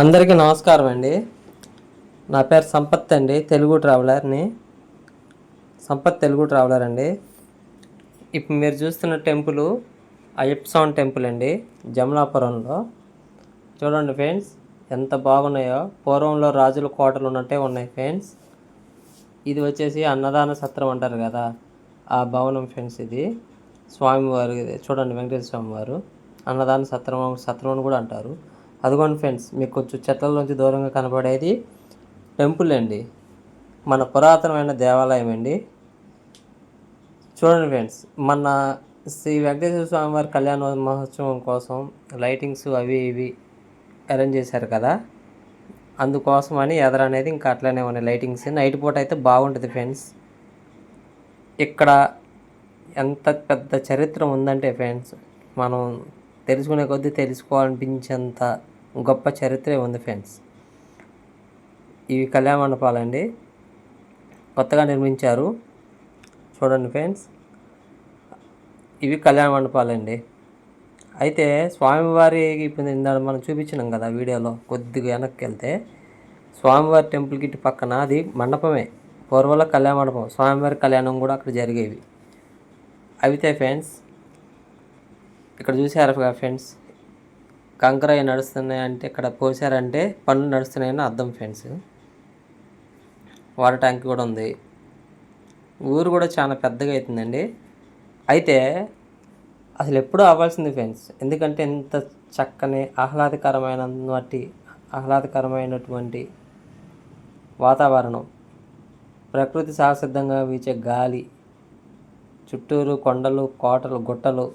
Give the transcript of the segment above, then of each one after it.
అందరికీ నమస్కారం అండి. నా పేరు సంపత్ అండి తెలుగు ట్రావెలర్ని. సంపత్ తెలుగు ట్రావెలర్ అండి. ఇప్పుడు మీరు చూస్తున్న టెంపుల్ అయ్యప్ప టెంపుల్ అండి జమలాపురంలో. చూడండి ఫ్రెండ్స్ ఎంత బాగున్నాయో. పూర్వంలో రాజుల కోటలు ఉన్నట్టే ఉన్నాయి ఫ్రెండ్స్. ఇది వచ్చేసి అన్నదాన సత్రం అంటారు కదా ఆ భవనం ఫ్రెండ్స్ ఇది. స్వామివారు చూడండి వెంకటేశ్వర స్వామి వారు అన్నదాన సత్రం సత్రం అని కూడా అంటారు. అదిగోండి ఫ్రెండ్స్ మీకు కొంచెం చెట్లలోంచి దూరంగా కనబడేది టెంపుల్ అండి. మన పురాతనమైన దేవాలయం అండి. చూడండి ఫ్రెండ్స్ మన శ్రీ వెంకటేశ్వర స్వామి వారి కళ్యాణ మహోత్సవం కోసం లైటింగ్స్ అవి ఇవి అరేంజ్ చేశారు కదా. అందుకోసం అని ఎదర అనేది ఇంకా అట్లనే ఉన్నాయి లైటింగ్స్. నైట్ పూట అయితే బాగుంటుంది ఫ్రెండ్స్. ఇక్కడ ఎంత పెద్ద చరిత్ర ఉందంటే ఫ్రెండ్స్ మనం తెలుసుకునే కొద్దీ తెలుసుకోవాలనిపించేంత గొప్ప చరిత్రే ఉంది ఫ్రెండ్స్. ఇవి కళ్యాణ మండపాలండి కొత్తగా నిర్మించారు. చూడండి ఫ్రెండ్స్. ఇవి కళ్యాణ మండపాలండి అయితే స్వామివారి ఇప్పుడు ఇందాక మనం చూపించినాం కదా వీడియోలో కొద్దిగా వెనక్కి వెళ్తే. స్వామివారి టెంపుల్ గిట్ పక్కన అది మండపమే. పూర్వంలో కళ్యాణ మండపం స్వామివారి కళ్యాణం కూడా అక్కడ జరిగేవి. అయితే ఫ్రెండ్స్ ఇక్కడ చూసారు ఫ్రెండ్స్? కంకర నడుస్తున్నాయి అంటే ఇక్కడ పోసారంటే పనులు నడుస్తున్నాయని అర్థం ఫ్రెండ్స్. వాటర్ ట్యాంక్ కూడా ఉంది. ఊరు కూడా చాలా పెద్దగా అవుతుందండి అయితే అసలు ఎప్పుడూ అవ్వాల్సింది ఫ్రెండ్స్ ఎందుకంటే ఇంత చక్కని ఆహ్లాదకరమైన ఆహ్లాదకరమైనటువంటి వాతావరణం. ప్రకృతి సహసిద్ధంగా వీచే గాలి చుట్టూరు కొండలు కోటలు గుట్టలు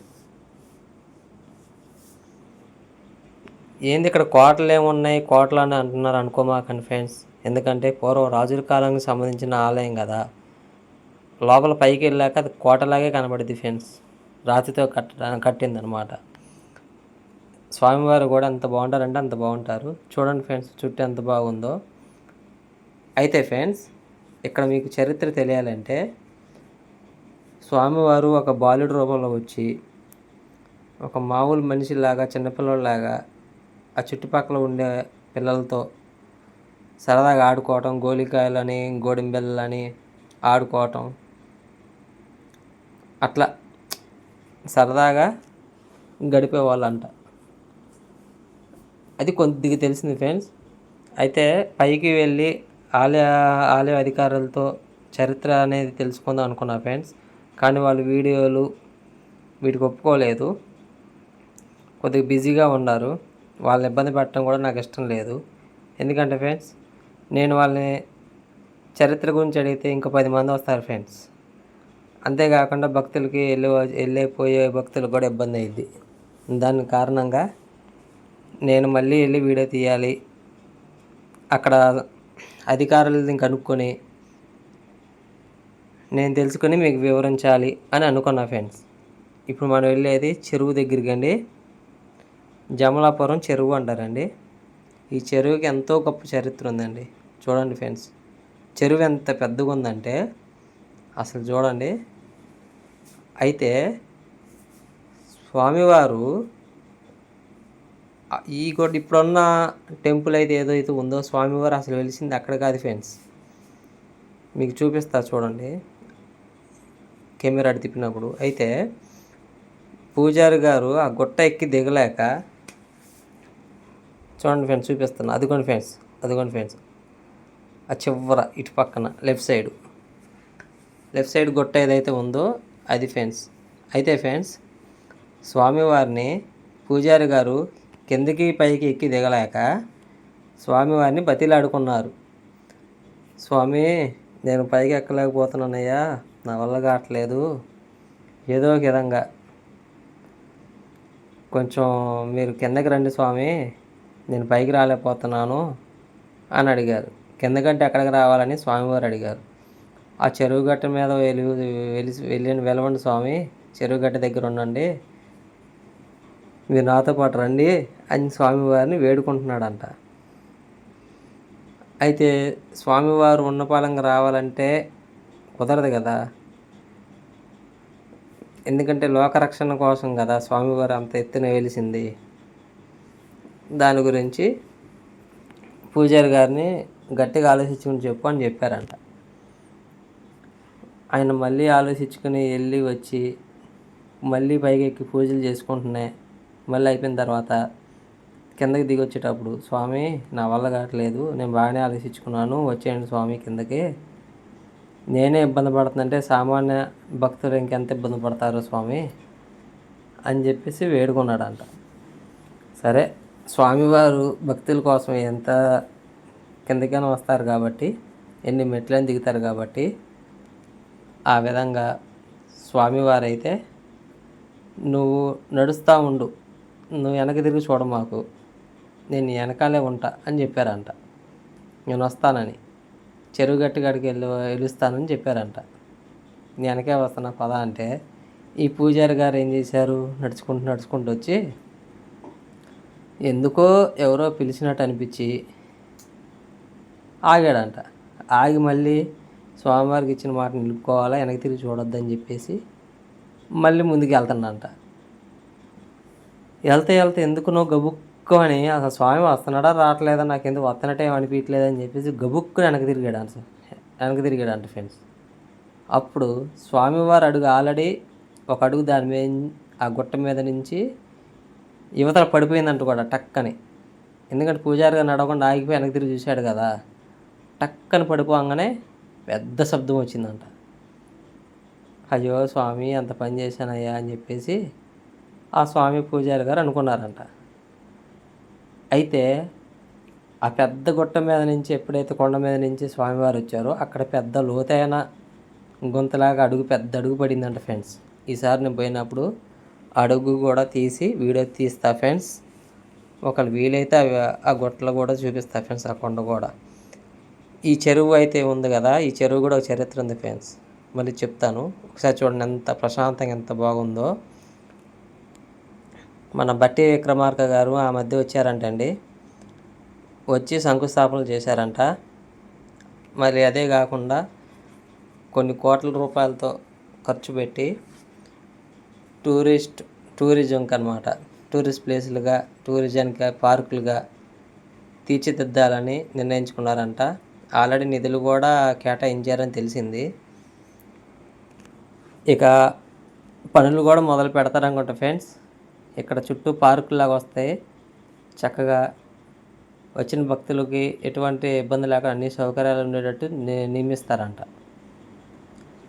ఏంది ఇక్కడ కోటలు ఏమున్నాయి? కోటలు అని అంటున్నారు అనుకోమాకండి ఫ్రెండ్స్ ఎందుకంటే పూర్వం రాజుల కాలానికి సంబంధించిన ఆలయం కదా. లోపల పైకి వెళ్ళాక అది కోటలాగే కనబడింది ఫ్రెండ్స్ రాతితో కట్ట కట్టిందనమాట. స్వామివారు కూడా ఎంత బాగుంటారంటే అంత బాగుంటారు. చూడండి ఫ్రెండ్స్ చుట్టూ ఎంత బాగుందో. అయితే ఫ్రెండ్స్ ఇక్కడ మీకు చరిత్ర తెలియాలంటే స్వామివారు ఒక బాలుడి రూపంలో వచ్చి ఒక మామూలు మనిషిలాగా చిన్నపిల్లలాగా ఆ చుట్టుపక్కల ఉండే పిల్లలతో సరదాగా ఆడుకోవటం గోలికాయలని గోడింబెల్లని ఆడుకోవటం. అట్లా సరదాగా గడిపేవాళ్ళంట అది కొద్దిగా తెలిసింది ఫ్రెండ్స్. అయితే పైకి వెళ్ళి ఆలయ ఆలయ అధికారులతో చరిత్ర అనేది తెలుసుకుందాం అనుకున్నా ఫ్రెండ్స్. కానీ వాళ్ళు వీడియోలు వీటికి ఒప్పుకోలేదు. కొద్దిగా బిజీగా ఉన్నారు. వాళ్ళని ఇబ్బంది పెట్టడం కూడా నాకు ఇష్టం లేదు. ఎందుకంటే ఫ్రెండ్స్ నేను వాళ్ళని చరిత్ర గురించి అడిగితే ఇంకో పది మంది వస్తారు ఫ్రెండ్స్. అంతేకాకుండా భక్తులకి వెళ్ళి వెళ్ళిపోయే భక్తులకు కూడా ఇబ్బంది అయింది దాని కారణంగా నేను మళ్ళీ వెళ్ళి వీడియో తీయాలి. అక్కడ అధికారులని కనుక్కొని నేను తెలుసుకొని మీకు వివరించాలి అని అనుకున్నా ఫ్రెండ్స్. ఇప్పుడు మనం వెళ్ళేది చెరువు దగ్గరికి అండి. జమలాపురం చెరువు అంటారండి. ఈ చెరువుకి ఎంతో గొప్ప చరిత్ర ఉందండి. చూడండి ఫ్రెండ్స్ చెరువు ఎంత పెద్దగా ఉందంటే అసలు చూడండి. అయితే స్వామివారు ఈ కూడా ఇప్పుడున్న టెంపుల్ అయితే ఏదైతే ఉందో స్వామివారు అసలు వెలిసింది అక్కడ కాదు ఫ్రెండ్స్. మీకు చూపిస్తా చూడండి. కెమెరా తిప్పినప్పుడు అయితే పూజారి గారు ఆ గుట్ట ఎక్కి దిగలేక చూడండి ఫ్రెండ్స్ చూపిస్తాను అదిగోండి ఫ్రెండ్స్ అదిగోండి ఫ్రెండ్స్. ఆ చివర ఇటు పక్కన లెఫ్ట్ సైడ్. లెఫ్ట్ సైడ్ గుట్ట ఏదైతే ఉందో అది ఫ్రెండ్స్. అయితే ఫ్రెండ్స్ స్వామివారిని పూజారి గారు కిందకి పైకి ఎక్కి దిగలేక స్వామివారిని బతిలాడుకున్నారు. స్వామి నేను పైకి ఎక్కలేకపోతున్నానయ్యా. నా వల్ల కావట్లేదు. ఏదో ఒక విధంగా కొంచెం మీరు కిందకి రండి స్వామి. నేను పైకి రాలేకపోతున్నాను అని అడిగారు. కిందకంటే ఎక్కడికి రావాలని స్వామివారు అడిగారు. ఆ చెరువు గట్ట మీద వెలి వెలిసి వెళ్ళి వెలవండి స్వామి చెరువు గట్ట దగ్గర ఉండండి మీరు నాతో పాటు రండి అని స్వామివారిని వేడుకుంటున్నాడంట. అయితే స్వామివారు ఉన్నపాలంగా రావాలంటే కుదరదు కదా. ఎందుకంటే లోకరక్షణ కోసం కదా స్వామివారు అంత ఎత్తున వెలిసింది. దాని గురించి పూజారి గారిని గట్టిగా ఆలోచించుకుని చెప్పు అని చెప్పారంట. ఆయన మళ్ళీ ఆలోచించుకుని వెళ్ళి వచ్చి మళ్ళీ పైకెక్కి పూజలు చేసుకుంటున్నాయి. మళ్ళీ అయిపోయిన తర్వాత కిందకి దిగి వచ్చేటప్పుడు స్వామి నా వల్ల కావట్లేదు. నేను బాగానే ఆలోచించుకున్నాను. వచ్చేయండి స్వామి కిందకి. నేనే ఇబ్బంది పడుతుందంటే సామాన్య భక్తులు ఇంకెంత ఇబ్బంది పడతారు స్వామి? అని చెప్పేసి వేడుకున్నాడంట. సరే స్వామివారు భక్తుల కోసం ఎంత కిందకైనా వస్తారు కాబట్టి ఎన్ని మెట్లని దిగుతారు కాబట్టి ఆ విధంగా స్వామివారైతే నువ్వు నడుస్తూ ఉండు నువ్వు వెనక తిరిగి చూడ మాకు నేను వెనకాలే ఉంటా అని చెప్పారంట. నేను వస్తానని చెరువు గట్టి కాడికి వెళ్ళి వెలుస్తానని చెప్పారంట. నేను వెనకే వస్తున్నా పద అంటే ఈ పూజారి గారు ఏం చేశారు? నడుచుకుంటూ నడుచుకుంటూ వచ్చి ఎందుకో ఎవరో పిలిచినట్టు అనిపించి ఆగాడంట. ఆగి మళ్ళీ స్వామివారికి ఇచ్చిన మాట నిలుపుకోవాలా వెనక్కి తిరిగి చూడొద్దని చెప్పేసి మళ్ళీ ముందుకు వెళ్తాడంట వెళ్తే వెళ్తే ఎందుకునో గబుక్కు అని అసలు స్వామి వస్తున్నాడా రావట్లేదా నాకు ఎందుకు వస్తున్నట్టే అనిపించలేదు అని చెప్పేసి గబుక్కు వెనక్కి తిరిగాడు అంట వెనక్కి తిరిగాడు అంట ఫ్రెండ్స్. అప్పుడు స్వామివారు అడుగు ఆల్రెడీ ఒక అడుగు దాని మీద ఆ గుట్ట మీద నుంచి యువతల పడిపోయిందంట కూడా టక్కని. ఎందుకంటే పూజారి గారు నడవకుండా ఆగిపోయి వెనక్కి తిరిగి చూశాడు కదా. టక్కని పడిపోగానే పెద్ద శబ్దం వచ్చిందంట. అయ్యో స్వామి అంత పని చేశానయ్యా అని చెప్పేసి ఆ స్వామి పూజారి గారు అనుకున్నారంట. అయితే ఆ పెద్ద గుట్ట మీద నుంచి ఎప్పుడైతే కొండ మీద నుంచి స్వామివారు వచ్చారో అక్కడ పెద్ద లోతైన గుంతలాగా అడుగు పెద్ద అడుగు పడిందంట ఫ్రెండ్స్. ఈసారి నేను పోయినప్పుడు అడుగు కూడా తీసి వీడియో తీస్తా ఫ్రెండ్స్. ఒకళ్ళు వీలైతే అవి ఆ గుట్టలు కూడా చూపిస్తా ఫ్రెండ్స్ ఆ కొండ కూడా. ఈ చెరువు అయితే ఉంది కదా ఈ చెరువు కూడా ఒక చరిత్ర ఉంది ఫ్రెండ్స్. మళ్ళీ చెప్తాను. ఒకసారి చూడండి ఎంత ప్రశాంతంగా ఎంత బాగుందో. మన బట్టి విక్రమార్క గారు ఆ మధ్య వచ్చారంటండి. వచ్చి శంకుస్థాపనలు చేశారంట. మరి అదే కాకుండా కొన్ని కోట్ల రూపాయలతో ఖర్చు పెట్టి టూరిస్ట్ టూరిజంకి అనమాట టూరిస్ట్ ప్లేసులుగా టూరిజంకి పార్కులుగా తీర్చిదిద్దాలని నిర్ణయించుకున్నారంట. ఆల్రెడీ నిధులు కూడా కేటాయించారని తెలిసింది. ఇక పనులు కూడా మొదలు పెడతారనుకుంటా ఫ్రెండ్స్. ఇక్కడ చుట్టూ పార్కులాగా వస్తాయి. చక్కగా వచ్చిన భక్తులకి ఎటువంటి ఇబ్బంది లేకుండా అన్ని సౌకర్యాలు ఉండేటట్టు ని- నియమిస్తారంట.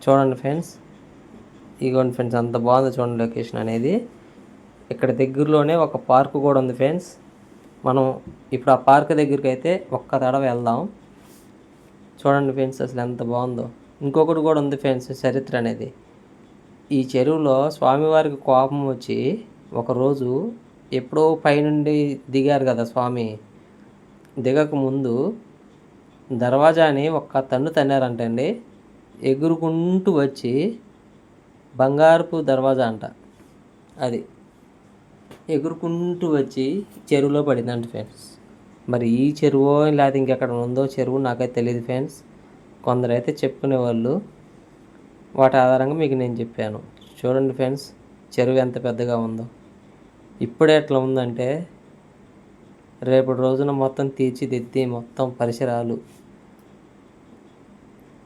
చూడండి ఫ్రెండ్స్. ఇగోండి ఫ్రెండ్స్ అంత బాగుంది చూడండి లొకేషన్ అనేది. ఇక్కడ దగ్గరలోనే ఒక పార్క్ కూడా ఉంది ఫ్రెండ్స్. మనం ఇప్పుడు ఆ పార్క్ దగ్గరికి అయితే ఒక్క తడవ వెళ్దాం. చూడండి ఫ్రెండ్స్ అసలు ఎంత బాగుందో. ఇంకొకటి కూడా ఉంది ఫ్రెండ్స్ చరిత్ర అనేది. ఈ చెరువులో స్వామివారికి కోపం వచ్చి ఒకరోజు ఎప్పుడో పైనుండి దిగారు కదా స్వామి. దిగక ముందు దర్వాజాని ఒక్క తన్ను తన్నారంటండి. ఎగురుకుంటూ వచ్చి బంగారపు దర్వాజా అంట. అది ఎగురుకుంటూ వచ్చి చెరువులో పడిందంట ఫ్రెండ్స్. మరి ఈ చెరువు లేదా ఇంకెక్కడ ఉందో చెరువు నాకైతే తెలియదు ఫ్రెండ్స్. కొందరైతే చెప్పుకునేవాళ్ళు. వాటి ఆధారంగా మీకు నేను చెప్పాను. చూడండి ఫ్రెండ్స్ చెరువు ఎంత పెద్దగా ఉందో. ఇప్పుడే ఎట్లా ఉందంటే రేపటి రోజున మొత్తం తీర్చిదిద్ది మొత్తం పరిసరాలు.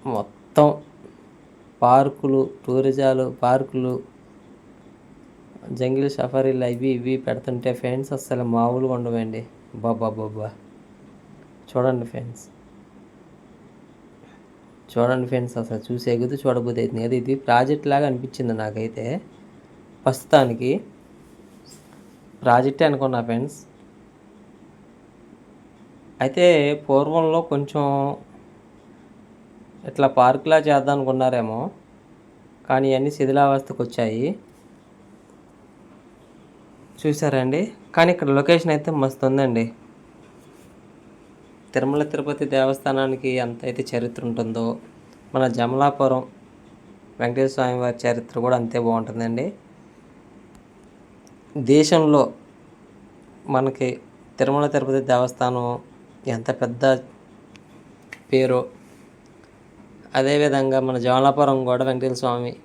మొత్తం పార్కులు టూరిజాలు పార్కులు జంగిల్ సఫారీలు అవి ఇవి పెడుతుంటే ఫ్రెండ్స్ అసలు మామూలుగా ఉండవండి. బాబా బాబా చూడండి ఫ్రెండ్స్. చూడండి ఫ్రెండ్స్ అసలు చూసే ఎగుతూ చూడబోతుంది అవుతుంది. అది ఇది ప్రాజెక్ట్ లాగా అనిపించింది నాకైతే. ప్రస్తుతానికి ప్రాజెక్టే అనుకున్నా ఫ్రెండ్స్. అయితే పూర్వంలో కొంచెం ఇట్లా పార్కులా చేద్దాం అనుకున్నారేమో కానీ ఇవన్నీ శిథిలావస్థకు వచ్చాయి చూసారండి కానీ ఇక్కడ లొకేషన్ అయితే మస్తు ఉందండి తిరుమల తిరుపతి దేవస్థానానికి ఎంత అయితే చరిత్ర ఉంటుందో మన జమలాపురం వెంకటేశ్వర స్వామి వారి చరిత్ర కూడా అంతే బాగుంటుందండి. దేశంలో మనకి తిరుమల తిరుపతి దేవస్థానం ఎంత పెద్ద పేరు అదేవిధంగా మన జమలాపురం కూడా వెంకటేశ్వర స్వామి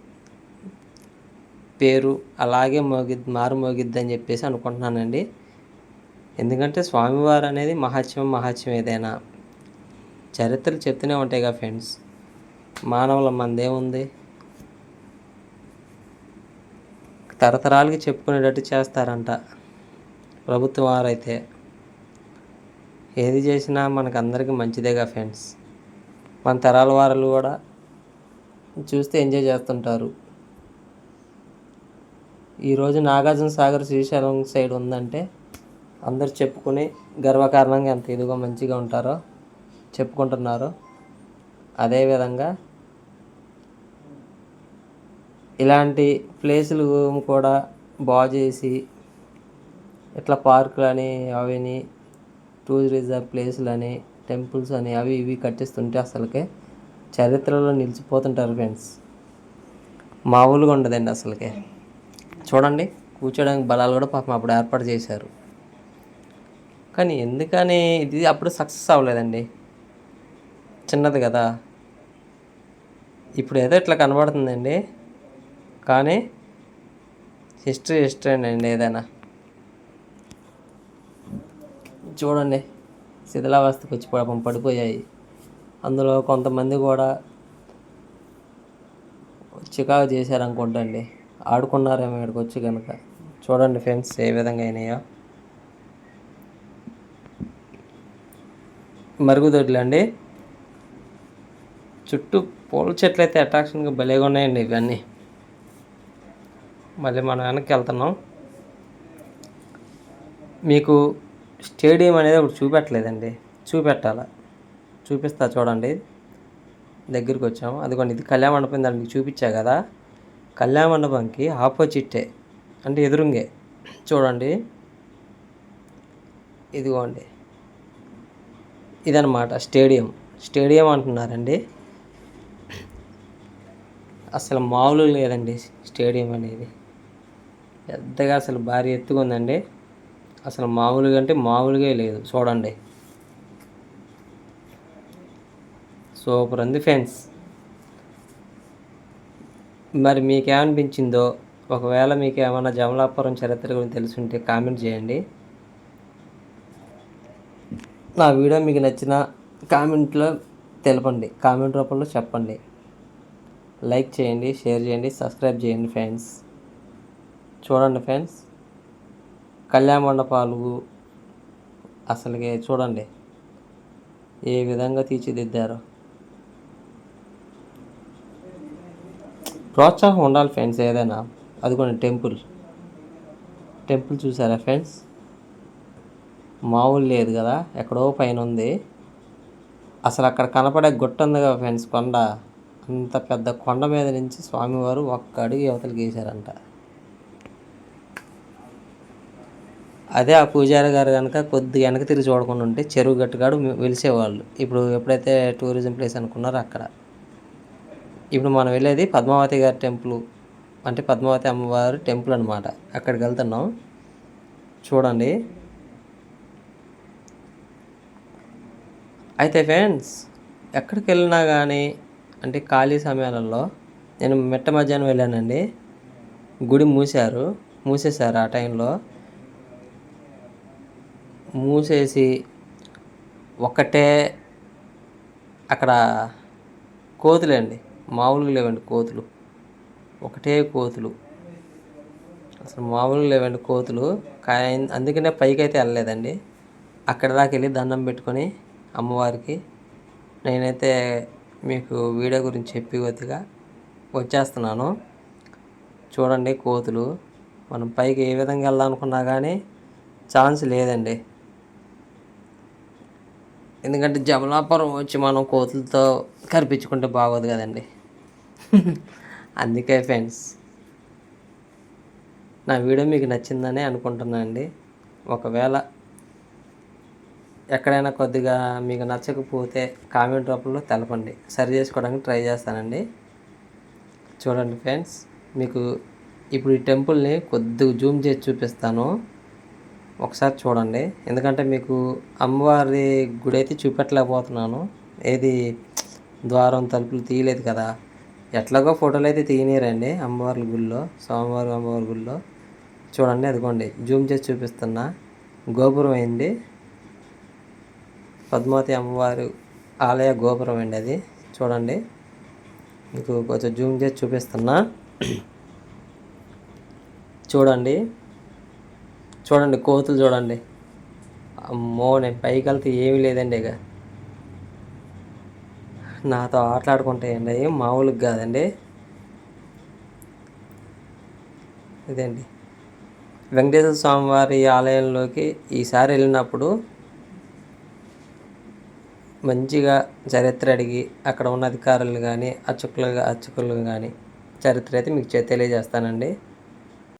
పేరు అలాగే మోగి మారు మోగిద్ది అని చెప్పేసి అనుకుంటున్నానండి. ఎందుకంటే స్వామివారు అనేది మహత్యం మహత్యం ఏదైనా. చరిత్రలు చెప్తూనే ఉంటాయి కదా ఫ్రెండ్స్. మానవుల మందేముంది తరతరాలకి చెప్పుకునేటట్టు చేస్తారంట ప్రభుత్వం వారైతే. ఏది చేసినా మనకు అందరికీ మంచిదేగా ఫ్రెండ్స్. మన తరాల వారు కూడా చూస్తే ఎంజాయ్ చేస్తుంటారు. ఈరోజు నాగార్జున సాగర్ శ్రీశైలం సైడ్ ఉందంటే అందరు చెప్పుకుని గర్వకారణంగా ఎంత ఇదిగో మంచిగా ఉంటారో చెప్పుకుంటున్నారు. అదేవిధంగా ఇలాంటి ప్లేసులు కూడా బాగు చేసి ఇట్లా పార్కులని అని అవిని టూరిజం ప్లేసులు అని టెంపుల్స్ అని అవి ఇవి కట్టిస్తుంటే అసలుకే చరిత్రలో నిలిచిపోతుంటారు ఫ్రెండ్స్. మామూలుగా ఉండదండి అసలుకే. చూడండి కూర్చోడానికి బలాలు కూడా పాపం అప్పుడు ఏర్పాటు చేశారు. కానీ ఎందుకని ఇది అప్పుడు సక్సెస్ అవ్వలేదండి. చిన్నది కదా. ఇప్పుడు ఏదో ఇట్లా కనబడుతుందండి. కానీ హిస్టరీ హిస్టరీ అండి ఏదైనా. చూడండి. శిథిలావస్థకు వచ్చి పాపం పడిపోయాయి. అందులో కొంతమంది కూడా చికాకు చేశారనుకుంటండి. ఆడుకున్నారేమో ఇక్కడికి వచ్చి కనుక చూడండి ఫ్రెండ్స్ ఏ విధంగా అయినాయో. మరుగుదొడ్లు అండి చుట్టూ పూల చెట్లు అయితే అట్రాక్షన్గా భలేగా ఉన్నాయండి ఇవన్నీ. మళ్ళీ మనం వెనక్కి వెళ్తున్నాం. మీకు స్టేడియం అనేది ఒకటి చూపెట్టలేదండి. చూపెట్టాల? చూపిస్తా చూడండి. దగ్గరికి వచ్చాము. అదిగోండి ఇది కళ్యాణ మండపం దాన్ని మీకు చూపించా కదా? కళ్యాణ మండపంకి ఆపోజిటే అంటే ఎదురుంగే. చూడండి. ఇదిగోండి. ఇదనమాట స్టేడియం. స్టేడియం అంటున్నారండి. అసలు మామూలు లేదండి స్టేడియం అనేది. పెద్దగా అసలు భారీ ఎత్తుగా ఉందండి. అసలు మామూలుగా అంటే మామూలుగా లేదు. చూడండి. సూపర్ ఉంది ఫ్రెండ్స్. మరి మీకేమనిపించిందో ఒకవేళ మీకు ఏమైనా జమలాపురం చరిత్ర గురించి తెలుసుంటే కామెంట్ చేయండి. నా వీడియో మీకు నచ్చిన కామెంట్లో తెలపండి. కామెంట్ రూపంలో చెప్పండి. లైక్ చేయండి షేర్ చేయండి సబ్స్క్రైబ్ చేయండి ఫ్రెండ్స్. చూడండి ఫ్రెండ్స్. కళ్యాణ మండపాలు అసలుకే చూడండి ఏ విధంగా తీర్చిదిద్దారో. ప్రోత్సాహం ఉండాలి ఫ్రెండ్స్ ఏదైనా. అది కూడా టెంపుల్. టెంపుల్ చూసారా ఫ్రెండ్స్? మామూలు లేదు కదా ఎక్కడో పైన ఉంది. అసలు అక్కడ కనపడే గుట్ట ఉంది కదా ఫ్రెండ్స్ కొండ. అంత పెద్ద కొండ మీద నుంచి స్వామివారు ఒక్క అడుగు యువతలు గీశారంట అదే ఆ పూజారి గారు కనుక కొద్దిగా వెనక తిరిగి చూడకుండా ఉంటే చెరువు గట్టుగాడు వెలిసేవాళ్ళు. ఇప్పుడు ఎప్పుడైతే టూరిజం ప్లేస్ అనుకున్నారో అక్కడ. ఇప్పుడు మనం వెళ్ళేది పద్మావతి గారి టెంపుల్. అంటే పద్మావతి అమ్మవారి టెంపుల్ అనమాట అక్కడికి వెళ్తున్నాం. చూడండి. అయితే ఫ్రెండ్స్ ఎక్కడికి వెళ్ళినా కానీ అంటే ఖాళీ సమయాలలో నేను మిట్ట మధ్యాహ్నం వెళ్ళానండి. గుడి మూసారు. మూసేశారు ఆ టైంలో. మూసేసి ఒకటే అక్కడ కోతులండి మామూలుగా లేవండి కోతులు. ఒకటే కోతులు. అసలు మామూలుగా లేవండి కోతులు. కానీ అందుకనే పైకి అయితే వెళ్ళలేదండి. అక్కడ దాకా వెళ్ళి దండం పెట్టుకొని అమ్మవారికి నేనైతే మీకు వీడియో గురించి చెప్పి కొద్దిగా వచ్చేస్తున్నాను. చూడండి కోతులు. మనం పైకి ఏ విధంగా వెళ్ళాలనుకున్నా కానీ ఛాన్స్ లేదండి. ఎందుకంటే జమలాపురం వచ్చి మనం కోతులతో కనిపించుకుంటే బాగోదు కదండి. అందుకే ఫ్రెండ్స్ నా వీడియో మీకు నచ్చిందని అనుకుంటున్నాను అండి. ఒకవేళ ఎక్కడైనా కొద్దిగా మీకు నచ్చకపోతే కామెంట్ రూపంలో తెలపండి. సరి చేసుకోవడానికి ట్రై చేస్తానండి. చూడండి ఫ్రెండ్స్ మీకు ఇప్పుడు ఈ టెంపుల్ని కొద్దిగా జూమ్ చేసి చూపిస్తాను. ఒకసారి చూడండి. ఎందుకంటే మీకు అమ్మవారి గుడి అయితే చూపెట్టలేకపోతున్నాను. ఏది ద్వారం తలుపులు తీయలేదు కదా. ఎట్లాగో ఫోటోలు అయితే తీయనీరండి అమ్మవారి గుళ్ళో స్వామివారి అమ్మవారి గుళ్ళో. చూడండి అదిగోండి. జూమ్ చేసి చూపిస్తున్నా. గోపురం అయింది పద్మావతి అమ్మవారు ఆలయ గోపురం అండి అది. చూడండి. మీకు కొంచెం జూమ్ చేసి చూపిస్తున్నా. చూడండి. చూడండి కోతులు చూడండి. అమ్మో నేను పైకి వెళ్తే ఏమీ లేదండి ఇక. నాతో ఆటలాడుకుంటాయండి అవి మామూలుగా కాదండి. ఇదండి వెంకటేశ్వర స్వామివారి ఆలయంలోకి ఈసారి వెళ్ళినప్పుడు మంచిగా చరిత్ర అడిగి అక్కడ ఉన్న అధికారులు కానీ అర్చకులు అర్చకులు కానీ చరిత్ర అయితే మీకు తెలియజేస్తానండి.